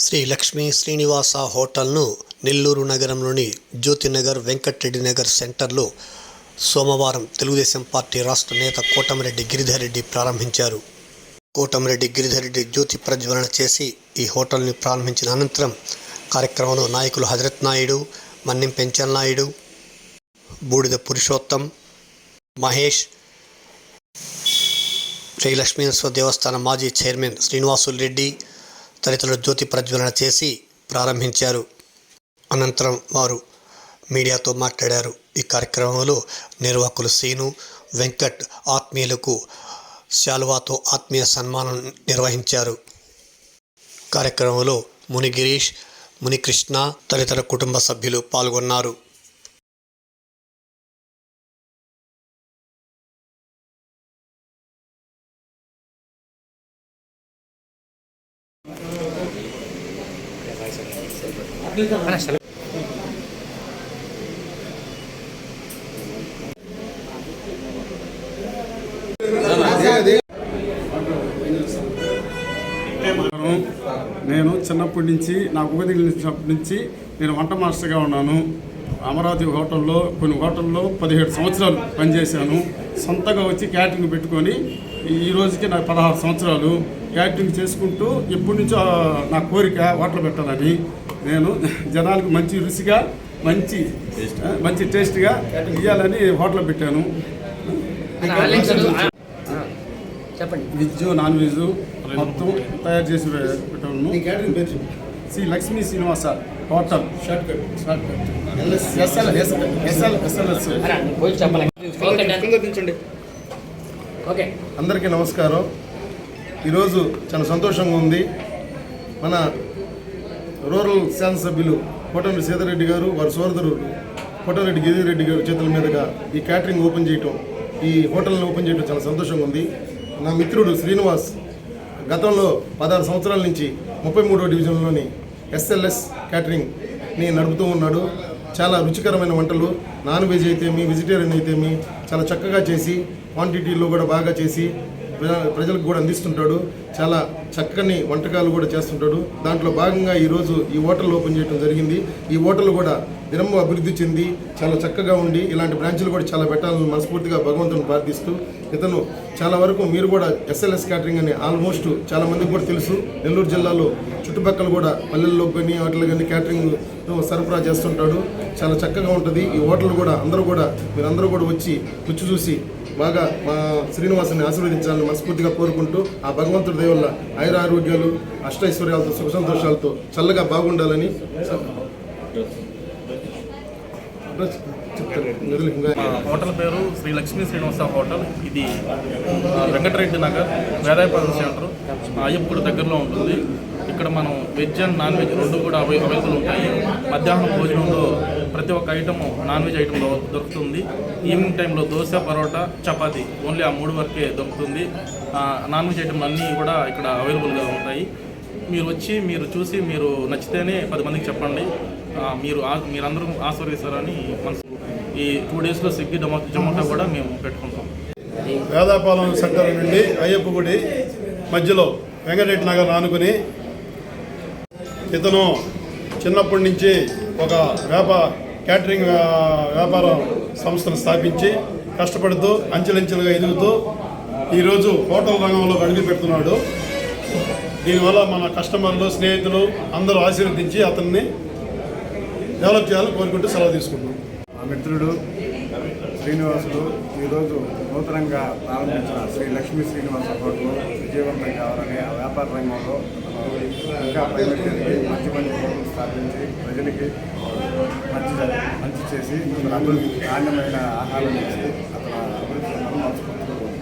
శ్రీ లక్ష్మీ శ్రీనివాస హోటల్ను నెల్లూరు నగరంలోని జ్యోతినగర్ వెంకటరెడ్డి నగర్ సెంటర్లో సోమవారం తెలుగుదేశం పార్టీ రాష్ట్ర నేత కోటమిరెడ్డి గిరిధర్రెడ్డి ప్రారంభించారు. కోటమిరెడ్డి గిరిధరెడ్డి జ్యోతి ప్రజ్వలన చేసి ఈ హోటల్ని ప్రారంభించిన అనంతరం కార్యక్రమంలో నాయకులు హజరత్ నాయుడు మన్నిం పెంచల్ నాయుడు బూడిద పురుషోత్తం మహేష్ శ్రీ లక్ష్మీనరసింహ దేవస్థానం మాజీ చైర్మన్ శ్రీనివాసులు రెడ్డి తదితరులు జ్యోతి ప్రజ్వలన చేసి ప్రారంభించారు. అనంతరం వారు మీడియాతో మాట్లాడారు. ఈ కార్యక్రమంలో నిర్వాహకులు సీను వెంకట్ ఆత్మీయులకు శాలువాతో ఆత్మీయ సన్మానం నిర్వహించారు. కార్యక్రమంలో ముని గిరీష్ మునికృష్ణ తదితర కుటుంబ సభ్యులు పాల్గొన్నారు. నేను చిన్నప్పటి నుంచి నాకు ఉపదిలిచినప్పటి నుంచి నేను వంట మాస్టర్గా ఉన్నాను. అమరావతి హోటల్లో కొన్ని హోటల్లో పదిహేడు సంవత్సరాలు పనిచేశాను. సొంతగా వచ్చి క్యాటరింగ్ పెట్టుకొని ఈ- రోజుకి నాకు పదహారు సంవత్సరాలు క్యాటరింగ్ చేసుకుంటూ ఎప్పటి నుంచో నా కోరిక హోటల్ పెట్టాలని నేను జనాలకు మంచి రుచిగా మంచి మంచి టేస్ట్గా ఇవ్వాలని హోటల్ పెట్టాను. చెప్పండి. వెజ్ నాన్ వెజ్ మొత్తం తయారు చేసి పెట్టాను. Sri Lakshmi Srinivasa hotel. Shortcut shortcut SL SL SLS అలా, పోయి చెప్పాలి. ఓకే. అందరికీ నమస్కారం. ఈరోజు చాలా సంతోషంగా ఉంది. మన రూరల్ శాసనసభ్యులు కోటమిరెడ్డి సీతారెడ్డి గారు వారి సోదరుడు కోటమిరెడ్డి గిరిరెడ్డి గారు చేతుల మీదుగా ఈ క్యాటరింగ్ ఓపెన్ చేయటం ఈ హోటల్ని ఓపెన్ చేయడం చాలా సంతోషంగా ఉంది. నా మిత్రుడు శ్రీనివాస్ గతంలో పదహారు సంవత్సరాల నుంచి ముప్పై మూడో డివిజన్లోని ఎస్ఎల్ఎస్ క్యాటరింగ్ని నడుపుతూ ఉన్నాడు. చాలా రుచికరమైన వంటలు నాన్ వెజ్ అయితే మీ వెజిటేరియన్ అయితే మీ చాలా చక్కగా చేసి క్వాంటిటీలో కూడా బాగా చేసి ప్ర- ప్రజలకు కూడా అందిస్తుంటాడు. చాలా చక్కని వంటకాలు కూడా చేస్తుంటాడు. దాంట్లో భాగంగా ఈరోజు ఈ హోటల్ ఓపెన్ చేయడం జరిగింది. ఈ హోటల్ కూడా దినము అభివృద్ధి చెంది చాలా చక్కగా ఉండి ఇలాంటి బ్రాంచ్లు కూడా చాలా పెట్టాలని మనస్ఫూర్తిగా భగవంతుని ప్రార్థిస్తూ ఇతను చాలా వరకు మీరు కూడా ఎస్ఎల్ఎస్ క్యాటరింగ్ అని ఆల్మోస్ట్ చాలా మందికి కూడా తెలుసు. నెల్లూరు జిల్లాలో చుట్టుపక్కల కూడా పల్లెల్లో కానీ వాటిలో కానీ క్యాటరింగ్ సరఫరా చేస్తుంటాడు. చాలా చక్కగా ఉంటుంది. ఈ హోటల్ కూడా అందరూ కూడా మీరందరూ కూడా వచ్చి రుచి చూసి బాగా మా శ్రీనివాసుని ఆశీర్వదించాలని మనస్ఫూర్తిగా కోరుకుంటూ ఆ భగవంతుడి దేవుళ్ళ వల్ల ఆరోగ్యాలు అష్టైశ్వర్యాలతో సుఖ సంతోషాలతో చల్లగా బాగుండాలని చెప్తాను నిధులు ఇంకా మా హోటల్ పేరు శ్రీ లక్ష్మీ శ్రీనివాస హోటల్. ఇది వెంకటరెడ్డి నగర్ వేదాయపాలెం సెంటర్ అయ్యప్పగుడి దగ్గరలో ఉంటుంది. ఇక్కడ మనం వెజ్ అండ్ నాన్ వెజ్ రెండు కూడా అవై అవైలబుల్ ఉంటాయి. మధ్యాహ్నం భోజనంలో ప్రతి ఒక్క ఐటమ్ నాన్ వెజ్ ఐటమ్ దొరుకుతుంది. ఈవినింగ్ టైంలో దోశ పరోటా చపాతీ. ఓన్లీ ఆ మూడు వరకే దొరుకుతుంది. నాన్ వెజ్ ఐటమ్ అన్నీ కూడా ఇక్కడ అవైలబుల్గా ఉంటాయి. మీరు వచ్చి మీరు చూసి మీరు నచ్చితేనే పది మందికి చెప్పండి. మీరు ఆ- మీరందరూ ఆస్వాదిస్తారని మనసు ఈ టూ డేస్లో స్విగ్గీ జొమా జొమాటో కూడా మేము పెట్టుకుంటాం. వేదాపాలెం సెంటర్ నుండి అయ్యప్ప గుడి మధ్యలో వెంకటరెడ్డి నగర్ ఆనుకుని ఇతను చిన్నప్పటి నుంచి ఒక వ్యాప క్యాటరింగ్ వ్యాపార సంస్థను స్థాపించి కష్టపడుతూ అంచెలంచెలుగా ఎదుగుతూ ఈరోజు హోటల్ రంగంలో అడుగు పెడుతున్నాడు. దీనివల్ల మన కస్టమర్లు స్నేహితులు అందరూ ఆశీర్వదించి అతన్ని డెవలప్ చేయాలని కోరుకుంటూ సెలవు తీసుకుంటున్నాం. మా మిత్రుడు శ్రీనివాసుడు ఈరోజు నూతనంగా ప్రారంభించిన శ్రీ లక్ష్మీ శ్రీనివాస హోటల్ విజయవంతం కావాలని ఆ వ్యాపార రంగంలో ఇంకా పైపెట్టేది మంచి మంచి హోటల్ స్థాపించి ప్రజలకి మంచి మంచి చేసి నాణ్యమైన ఆహారం ఇచ్చి అక్కడ అభివృద్ధి